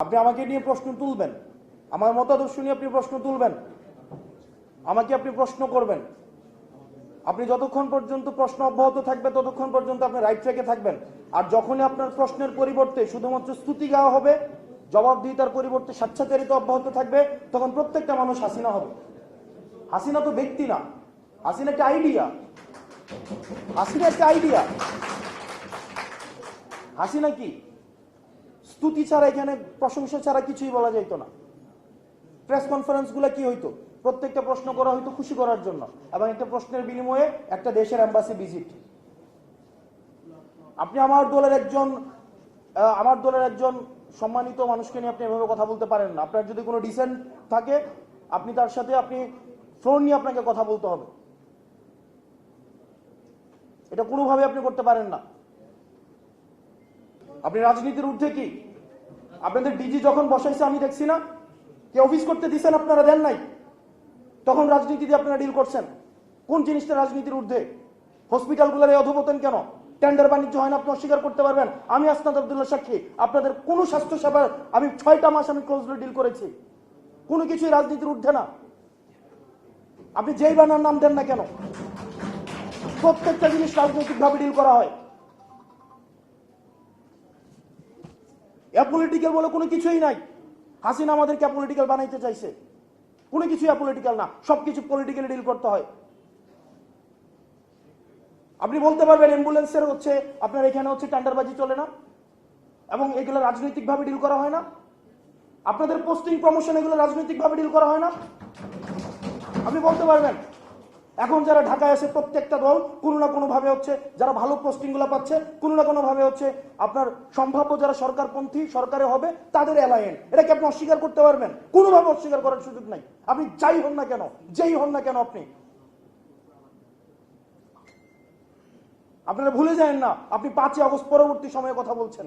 আপনি আমাকে নিয়ে প্রশ্ন তুলবেন। আমার মতাদর্শ নিয়ে আপনি প্রশ্ন তুলবেন। আমাকে আপনি প্রশ্ন করবেন। আপনি যতক্ষণ পর্যন্ত প্রশ্ন অব্যাহত থাকবে, ততক্ষণ পর্যন্ত আপনি রাইট ট্র্যাকে থাকবেন। আর যখনই আপনার প্রশ্নের পরিবর্তে শুধুমাত্র স্তুতি গাওয়া হবে জবাব জবাবদিহিতার পরিবর্তে স্বেচ্ছাচারিত অব্যাহত থাকবে, তখন প্রত্যেকটা মানুষ হাসিনা হবে। হাসিনা তো ব্যক্তি না। হাসিনা একটা আইডিয়া হাসিনা একটা আইডিয়া হাসিনা কি? স্তুতি ছাড়া এখানে, প্রশংসা ছাড়া কিছুই বলা যাইতো না। প্রেস কনফারেন্সগুলো কি হইতো? প্রত্যেকটা প্রশ্ন করা হয়তো খুশি করার জন্য। এবং একটা প্রশ্নের বিনিময়ে একটা দেশের অ্যাম্বাসি ভিজিট আপনি আমার দলের একজন আমার দলের একজন সম্মানিত মানুষকে নিয়ে আপনি এভাবে কথা বলতে পারেন না। আপনার যদি কোনো ডিসেন্ট থাকে, আপনি তার সাথে আপনি ফ্লোর নিয়ে আপনাকে কথা বলতে হবে। এটা কোনোভাবে আপনি করতে পারেন না। আপনি রাজনীতির ঊর্ধ্বে কি? আপনাদের ডিজি যখন বসাইছে, আমি দেখছি না। কে অফিস করতে দিচ্ছেন আপনারা দেন নাই। তখন রাজনীতি দিয়ে আপনারা ডিল করছেন। কোন জিনিসটা রাজনীতির ঊর্ধ্বে? হসপিটালগুলোর এই অধপতন কেন? টেন্ডার বাণিজ্য হয় না, আপনি অস্বীকার করতে পারবেন। আমি আসনাদ আব্দুল্লাহ সাক্ষী, আপনাদের কোনো স্বাস্থ্য সেবার আমি ছয়টা মাস আমি ক্লোজলি ডিল করেছি। কোনো কিছুই রাজনীতির ঊর্ধ্বে না। আপনি যেই বানার নাম দেন না কেন? প্রত্যেকটা জিনিস রাজনৈতিকভাবে ডিল করা হয়। অ্যাপলিটিক্যাল বলে কোনো কিছুই নাই। হাসিনা আমাদেরকে অ্যাপলিটিক্যাল বানাইতে চাইছে। কোনো কিছুই অ্যাপলিটিক্যাল না। সবকিছু পলিটিক্যালি ডিল করতে হয়। আপনি বলতে পারবেন অ্যাম্বুলেন্সের হচ্ছে, আপনার এখানে হচ্ছে টেন্ডারবাজি চলে না। এবং এগুলো রাজনৈতিকভাবে ডিল করা হয় না। আপনাদের পোস্টিং প্রমোশন এগুলো রাজনৈতিকভাবে ডিল করা হয় না। আপনি বলতে পারবেন। এখন যারা ঢাকায় আছে প্রত্যেকটা দল, কোনো না কোনো ভাবে হচ্ছে যারা ভালো পোস্টিংগুলো পাচ্ছে, কোনো না কোনো ভাবে হচ্ছে আপনার সম্ভাব্য যারা সরকারপন্থী, সরকারে হবে, তাদের অ্যালায়েন এটাকে আপনি অস্বীকার করতে পারবেন? কোনোভাবে অস্বীকার করার সুযোগ নাই। আপনি যাই হন না কেন, যেই হন না কেন আপনি। আপনারা ভুলে যান না, আপনি পাঁচই আগস্ট পরবর্তী সময়ে কথা বলছেন।